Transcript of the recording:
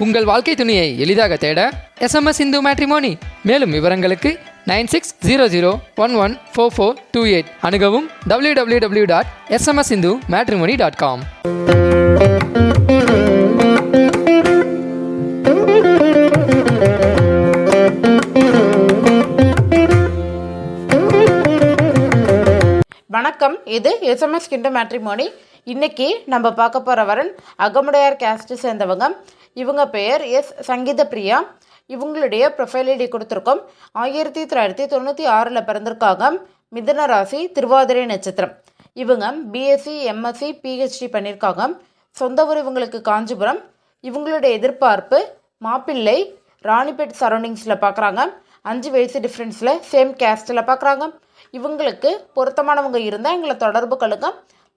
உங்கள் வாழ்க்கை துணையை எளிதாக தேட எஸ்எம்எஸ் இந்து மேட்ரிமோனி மேலும் விவரங்களுக்கு nine six zero zero one one four four two eight அணுகவும் W W W dot SMS Hindu matrimony dot com வணக்கம் இது எஸ்எம்எஸ் கிண்ட மேட்ரிமோனி இன்னைக்கு நம்ம பார்க்க போகிற வரன் அகமுடையார் கேஸ்ட்டு சேர்ந்தவங்க. இவங்க பெயர் எஸ். சங்கீத பிரியா இவங்களுடைய ப்ரொஃபைல் ஐடி கொடுத்துருக்கோம். ஆயிரத்தி தொள்ளாயிரத்தி தொண்ணூற்றி ஆறில் பிறந்திருக்காங்க. மிதன ராசி திருவாதிரை நட்சத்திரம். இவங்க பிஎஸ்சி எம்எஸ்சி பிஹெச்டி பண்ணியிருக்காங்க சொந்த ஊர் இவங்களுக்கு காஞ்சிபுரம். இவங்களுடைய எதிர்பார்ப்பு மாப்பிள்ளை ராணிப்பேட் சரௌண்டிங்ஸில் பார்க்குறாங்க அஞ்சு வயசு டிஃப்ரென்ஸில் சேம் கேஸ்ட்டில் பார்க்குறாங்க இவங்களுக்கு பொருத்தமானவங்க இருந்தால் எங்களை தொடர்பு கொள்ளுங்க.